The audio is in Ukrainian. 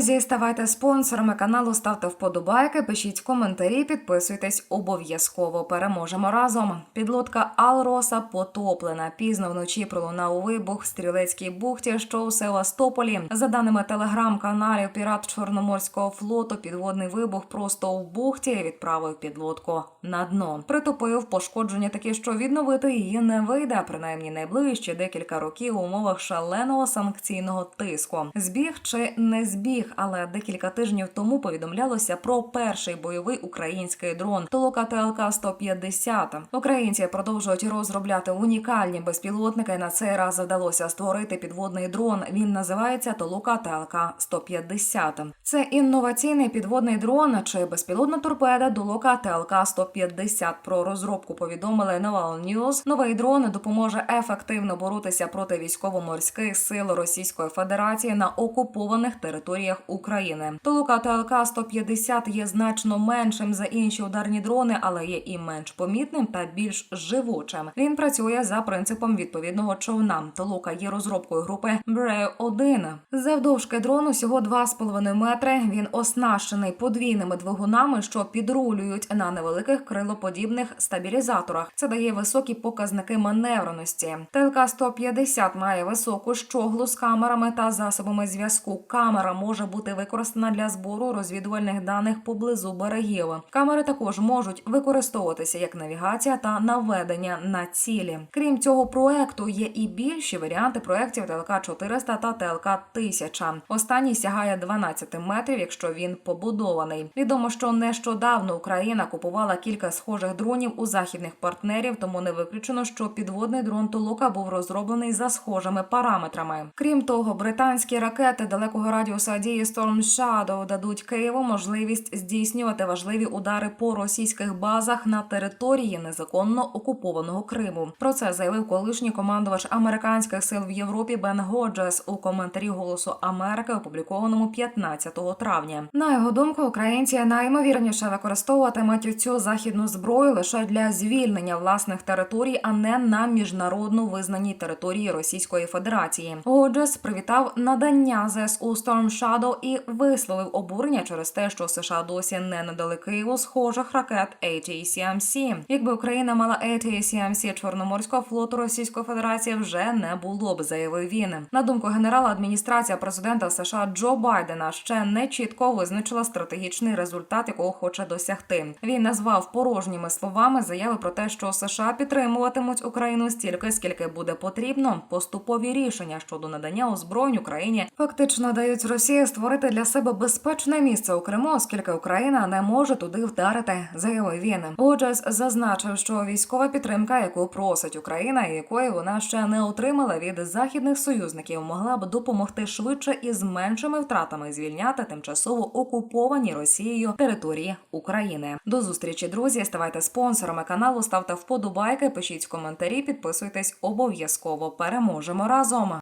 Друзі, ставайте спонсорами каналу, ставте вподобайки, пишіть коментарі, підписуйтесь обов'язково. Переможемо разом. Підлодка Алроса потоплена. Пізно вночі пролунав вибух в стрілецькій бухті, що у Севастополі. За даними телеграм-каналів Пірат Чорноморського флоту, підводний вибух просто в бухті відправив підлодку на дно. Притопив пошкодження такі, що відновити її не вийде, принаймні найближчі декілька років у умовах шаленого санкційного тиску. Збіг чи не збіг, але декілька тижнів тому повідомлялося про перший бойовий український дрон Толока ТЛК 150 Українці продовжують розробляти унікальні безпілотники. На цей раз вдалося створити підводний дрон. Він називається Толока ТЛК 150 Це інноваційний підводний дрон чи безпілотна торпеда Долока ТЛК 150 Про розробку повідомили Naval News. Новий дрон допоможе ефективно боротися проти військово-морських сил Російської Федерації на окупованих територіях України. Толука ТЛК 150 є значно меншим за інші ударні дрони, але є і менш помітним та більш живучим. Він працює за принципом відповідного човна. Толука є розробкою групи Брeu 1 Завдовжки дрону всього 2,5 метри. Він оснащений подвійними двигунами, що підрулюють на невеликих крилоподібних стабілізаторах. Це дає високі показники маневреності. ТЛК 150 має високу щоглу з камерами та засобами зв'язку. Камера може бути використана для збору розвідувальних даних поблизу берегів. Камери також можуть використовуватися як навігація та наведення на цілі. Крім цього проекту є і більші варіанти проєктів ТЛК 400 та ТЛК 1000. Останній сягає 12 метрів, якщо він побудований. Відомо, що нещодавно Україна купувала кілька схожих дронів у західних партнерів, тому не виключено, що підводний дрон Толока був розроблений за схожими параметрами. Крім того, британські ракети далекого радіуса дії Storm Shadow дадуть Києву можливість здійснювати важливі удари по російських базах на території незаконно окупованого Криму. Про це заявив колишній командувач американських сил в Європі Бен Годжес у коментарі Голосу Америки, опублікованому 15 травня. На його думку, українці найімовірніше використовуватимуть цю західну зброю лише для звільнення власних територій, а не на міжнародно визнаній території Російської Федерації. Годжес привітав надання ЗСУ Storm Shadow і висловив обурення через те, що США досі не надали Києву схожих ракет ATACMC. Якби Україна мала ATACMC Чорноморського флоту Російської Федерації вже не було б, заявив він. На думку генерала, адміністрація президента США Джо Байдена ще не чітко визначила стратегічний результат, якого хоче досягти. Він назвав порожніми словами заяви про те, що США підтримуватимуть Україну стільки, скільки буде потрібно. Поступові рішення щодо надання озброєнь Україні фактично дають Росії створити для себе безпечне місце у Криму, оскільки Україна не може туди вдарити, заявив він. Оджес зазначив, що військова підтримка, яку просить Україна, і якої вона ще не отримала від західних союзників, могла б допомогти швидше і з меншими втратами звільняти тимчасово окуповані Росією території України. До зустрічі, друзі. Ставайте спонсорами каналу, ставте вподобайки, пишіть коментарі, підписуйтесь обов'язково. Переможемо разом.